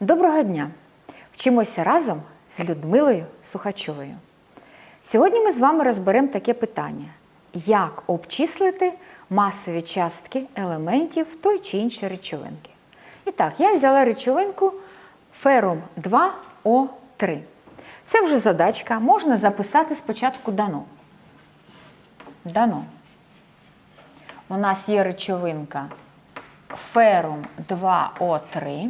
Доброго дня! Вчимося разом з Людмилою Сухачовою. Сьогодні ми з вами розберемо таке питання: як обчислити масові частки елементів той чи іншої речовинки. І так, я взяла речовинку ферум 2О3. Це вже задачка, можна записати спочатку дано. Дано. У нас є речовинка ферум 2О3.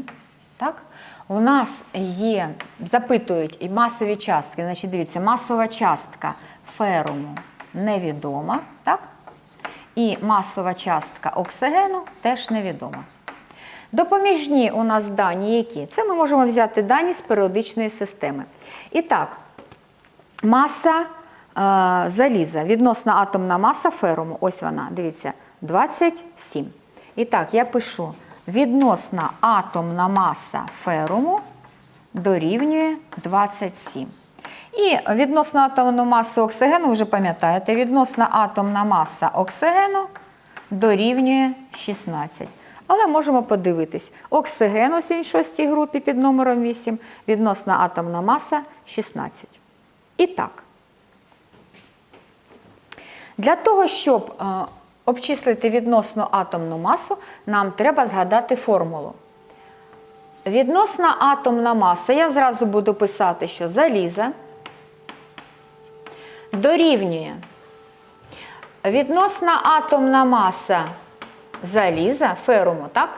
Так? У нас є, запитують і масові частки. Значить, дивіться, масова частка феруму невідома. Так? І масова частка оксигену теж невідома. Допоміжні у нас дані які? Це ми можемо взяти дані з періодичної системи. І так, маса е, заліза, відносна атомна маса феруму, ось вона, дивіться, 27. І так, я пишу відносна атомна маса феруму дорівнює 27. І відносна атомна маса оксигену, вже пам'ятаєте, відносна атомна маса оксигену дорівнює 16. Але можемо подивитись, оксиген ось він в шостій групі під номером 8, відносна атомна маса 16. І так, для того, щоб е, обчислити відносно атомну масу, нам треба згадати формулу. Відносна атомна маса, я зразу буду писати, що заліза дорівнює відносна атомна маса заліза, феруму, так?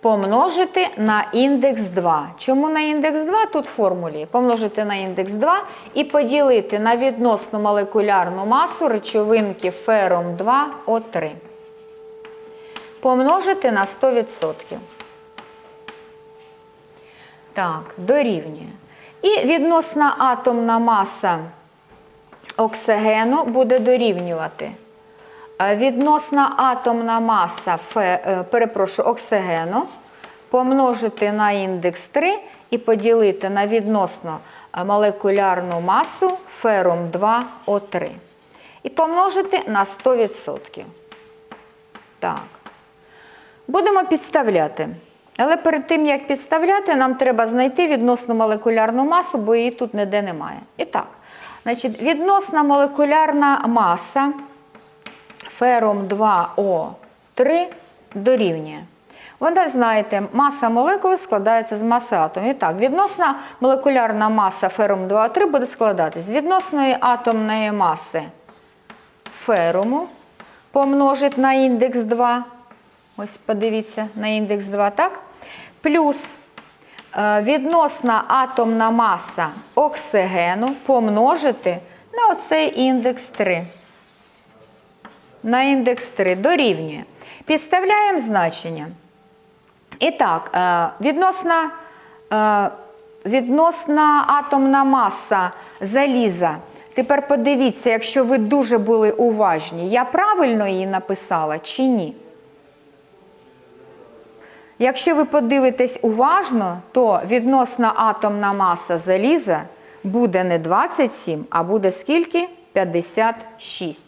Помножити на індекс 2. Чому на індекс 2? Тут в формулі. Помножити на індекс 2 і поділити на відносну молекулярну масу речовинки ферум 2 О3. Помножити на 100%. Так, дорівнює. І відносна атомна маса оксигену буде дорівнювати. Е, Відносна атомна маса е, перепрошую, оксигену помножити на індекс 3 і поділити на відносно е, молекулярну масу ферум 2О3. І помножити на 100%. Так. Будемо підставляти. Але перед тим, як підставляти, нам треба знайти відносну молекулярну масу, бо її тут ніде немає. І так, значить, відносна молекулярна маса ферум 2О3 дорівнює. Ви знаєте, маса молекули складається з маси атомів. І так, відносна молекулярна маса ферум 2О3 буде складатись з відносної атомної маси феруму помножить на індекс 2. Ось подивіться на індекс 2, так? Плюс е, відносна атомна маса оксигену помножити на оцей індекс 3 на індекс 3 дорівнює. Підставляємо значення. І так, е, відносна, е, відносна атомна маса заліза. Тепер подивіться, якщо ви дуже були уважні, я правильно її написала чи ні? Якщо ви подивитесь уважно, то відносна атомна маса заліза буде не 27, а буде скільки? 56.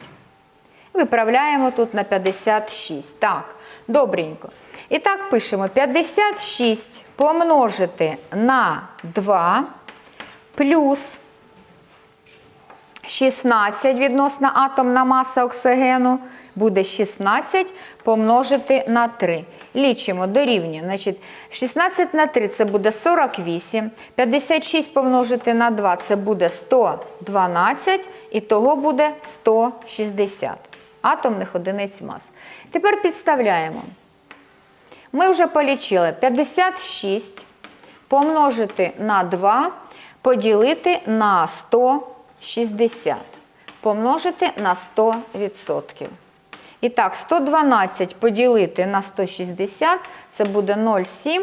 Виправляємо тут на 56. Так, добренько. І так пишемо 56 помножити на 2 плюс 16 відносна атомна маса оксигену буде 16 помножити на 3. Лічимо, дорівнює. Значить, 16 на 3 це буде 48, 56 помножити на 2 це буде 112, і того буде 160 атомних одиниць мас. Тепер підставляємо. Ми вже полічили 56 помножити на 2, поділити на 160, помножити на 100%. І так, 112 поділити на 160 це буде 0,7.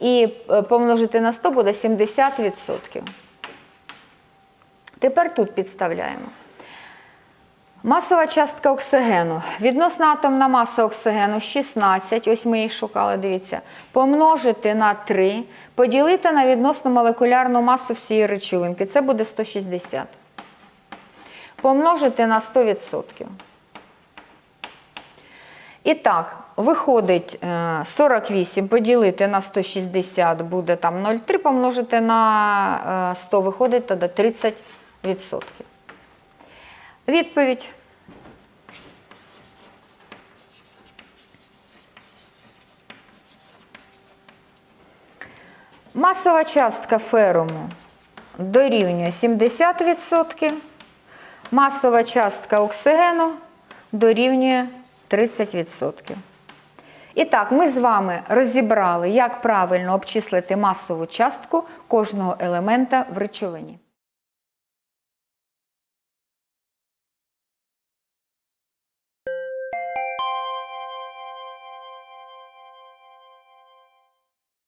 І е, помножити на 100 буде 70%. Тепер тут підставляємо. Масова частка оксигену. Відносна атомна маса оксигену 16, ось ми її шукали, дивіться, помножити на 3, поділити на відносну молекулярну масу всієї речовинки. Це буде 160. Помножити на 100%. І так, виходить е, 48 поділити на 160 буде там 0,3 помножити на е, 100, виходить тоді 30%. Відповідь. Масова частка феруму дорівнює 70%, масова частка оксигену дорівнює 30%. І так, ми з вами розібрали, як правильно обчислити масову частку кожного елемента в речовині.